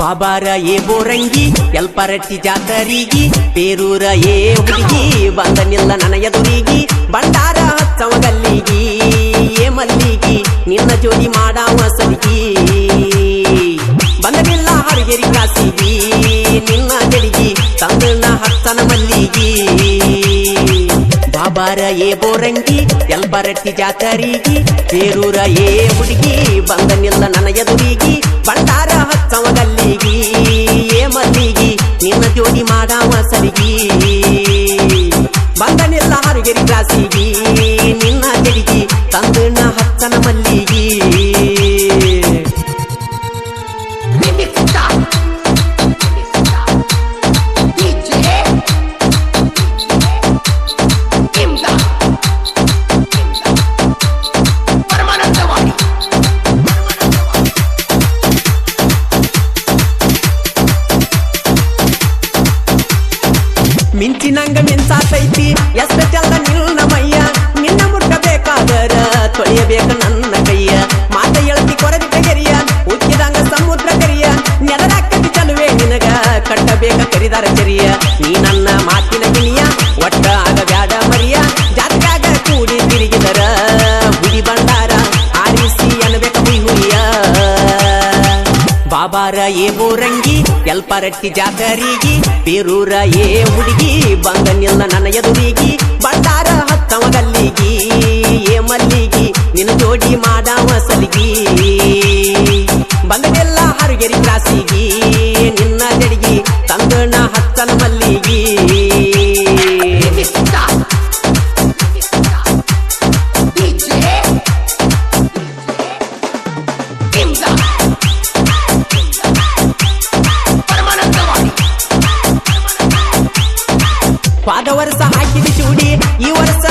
ಬಾಬಾರ ಏ ಬೋರಂಗಿ ಎಲ್ಪರಟ್ಟಿ ಜಾತರಿಗಿ, ಬೇರೂರ ಏ ಹುಡುಗಿ, ಬಂದನಿಲ್ಲ ನನ ಎದುರಿಗಿ ಬಂಡಾರ ಹಚ್ಚವ ಗಲ್ಲಿಗಿ ಏ ಮಲ್ಲಿಗಿ, ನಿನ್ನ ಜೋಡಿ ಮಾಡಾವ ಸಲಿಗಿ ಬಂದನಿಲ್ಲ ಹರಿಗೆರಿ ಕಾಸಿಗಿ, ನಿನ್ನ ಜಡಿಗಿ, ತಂದನ ಹತ್ತನ ಮಲ್ಲಿಗಿ. ಬಾಬಾರ ಏ ಬೋರಂಗಿ, ಎಲ್ಬರಟ್ಟಿ ಜಾತರಿಗಿ, ಬೇರೂರ ಏ ಹುಡುಗಿ, ಬಂದನಿಲ್ಲ ನನ್ನ ಎದುರಿಗಿ ಬಂಡಾರ ಹಚ್ಚವ ಗಲ್ಲಿಗಿ ಏ ಮಲ್ಲಿಗಿ. ಮಿಂಚಿನಂಗ ಮಿಂಚಾತೈತಿ. ಎಷ್ಟ ಚಂದ ನಿನ್ನ ಮಯ್ಯ ನಿನ್ನ ಮುಟ್ಟಬೇಕಾದರ ತೊಳೆಯಬೇಕು ನನ್ನ ಕೈಯ. ಮಾತ ಎಳತಿ ಕೊರದಿಟ್ಟ ಗೆರಿಯ ಉಕ್ಕಿದಂಗ ಸಮುದ್ರ ಕರಿಯ. ನೆಲದಾಕತಿ ಚಲುವೆ ನಿನಗ ಕಟ್ಟಬೇಕ ಕರಿದಾರ ಚರಿಯ. ನೀ ನನ್ನ ಮಾತಿನ ಗಿಣಿಯ ಒಟ್ಟ ಆಗ ಬ್ಯಾಡ ಮರಿಯ. ಜಾತ್ಯಾಗ ಕೂಡಿ ತಿರುಗಿದರ ಬಾಬಾರ ಏ ಬೋರಂಗಿ ಎಲ್ಪರಟ್ಟಿ ಜಾತರಿಗಿ ಬೇರೂರ ಏ ಹುಡುಗಿ ಬಂದನಿಲ್ಲ ನನ್ನ ಎದುರಿಗಿ, ಬಂಡಾರ ಹತ್ತವ ಗಲ್ಲಿಗಿ ಏ ಮಲ್ಲಿಗಿ, ನಿನ್ನ ಜೋಡಿ ಮಾಡಾವ ಸಲಿಗಿ. ಬಂದನೆಲ್ಲ ಹರುಗೆರಿ ಕ್ರಾಸಿಗಿ ನಿನ್ನ ಜಡಿಗಿ ತಂದನ ಹತ್ತನ ಮಲ್ಲಿಗಿ. ಹೋದ ವರ್ಷ ಹಾಕಿದ ಚೂಡಿ ಈ ವರ್ಷ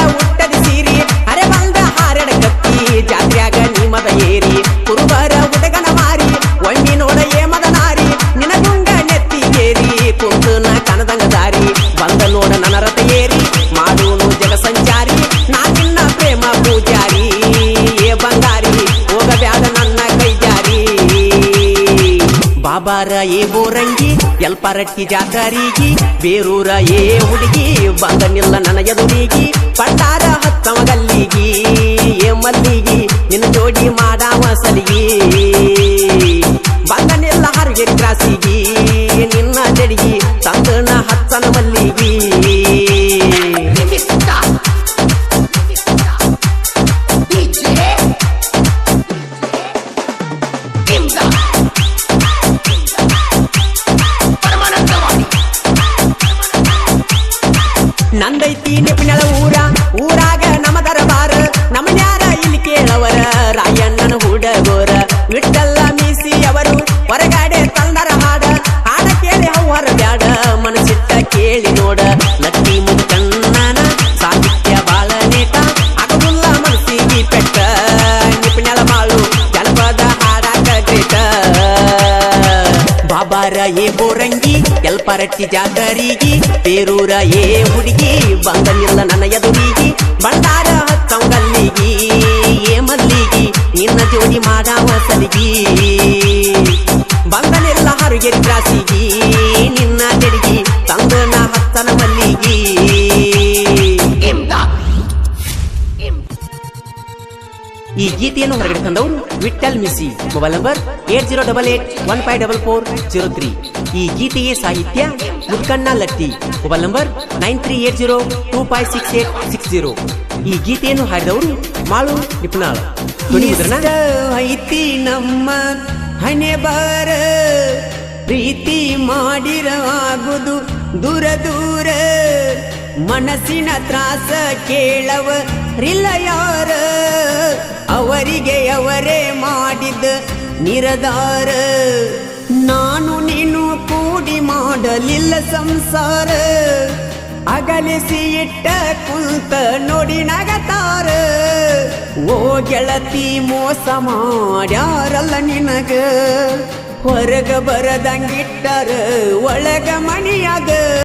ಬಾಬಾರ ಏ ಬೋರಂಗಿ ಎಲ್ಪರಟ್ಟಿ ಜಾತರಿಗಿ ಬೇರೂರ ಏ ಹುಡುಗಿ, ಬಂದನಿಲ್ಲ ನನ್ನ ಎದುರಿಗಿ, ಪಟ್ಟಾರ ಹತ್ತವ ಗಲ್ಲಿಗಿ, ಏ ಮಲ್ಲಿಗಿ, ನಿನ್ನ ಜೋಡಿ ಮಾಡಾವ ಸಲಿಗಿ. ನಂದೈತಿ ನೆಪಿನಳ ಊರ, ಊರಾಗ ನಮ್ಮ ದರಬಾರ. ನಮ್ಮನ್ಯಾರ ಇಲ್ಲಿ ಕೇಳವರ, ರಾಯಣ್ಣನ ಹುಡಗೋರ. ವಿಠಲ್ಲ ಮೀಸಿ ಅವರು ಹೊರಗಾಡೆ ತಂದರ ಹಾಡ. ಹಾಡ ಕೇಳಿ ಹೊರ ಬ್ಯಾಡ, ಮನಸ್ಸಿಟ್ಟ ಕೇಳಿ ನೋಡ. ಬಾಬಾರ ಏ ಬೋರಂಗಿ, ಎಲ್ಪರಟ್ಟಿ ಜಾತರಿಗಿ ಬೇರೂರ ಏ ಹುಡುಗಿ, ಬಂದನಿಲ್ಲ ನನ್ನ ಎದುರಿಗಿ ಬಂಡಾರ ಹತ್ತಂಗಲ್ಲಿಗಿ, ಏ ಮಲ್ಲಿಗಿ, ನಿನ್ನ ಜೋಡಿ ಮಾಡಾವ ಸಲಿಗಿ. ಗೀತೆಯನ್ನು ಹೊರಗಡೆ ತಂದವರು Vithal Misi mobile number eight zero double eight one five double four zero three ಈ ಗೀತೆಯೇ ಸಾಹಿತ್ಯ Mudkanna Latti mobile number nine three eight zero two five six eight six zero ಈ ಗೀತೆಯನ್ನು ಹಾಡಿದವರು ಮಾಳು ನಿಪುಣಾಳ್. ಐತಿ ನಮ್ಮ ಹಣೆ ಬಾರ, ಪ್ರೀತಿ ಮಾಡಿರವಾಗುದು ದೂರ ದೂರ. ಮನಸ್ಸಿನ ತ್ರಾಸ ಕೇಳವ, ರಿಲ್ಲ ಯಾರ? ಅವರಿಗೆ ಅವರೇ ಮಾಡಿದ ನಿರದಾರ ನಾನು ನೀನು ಕೂಡಿ ಮಾಡಲಿಲ್ಲ ಸಂಸಾರ ಅಗಲಿಸಿ ಇಟ್ಟ ಕುಂತ ನೋಡಿ ನಗತಾರ ಓ ಗೆಳತಿ ಮೋಸ ಮಾಡ್ಯಾರಲ್ಲ ನಿನಗ ಹೊರಗ ಬರದಂಗಿಟ್ಟಾರ ಒಳಗ ಮಣಿಯಾಗ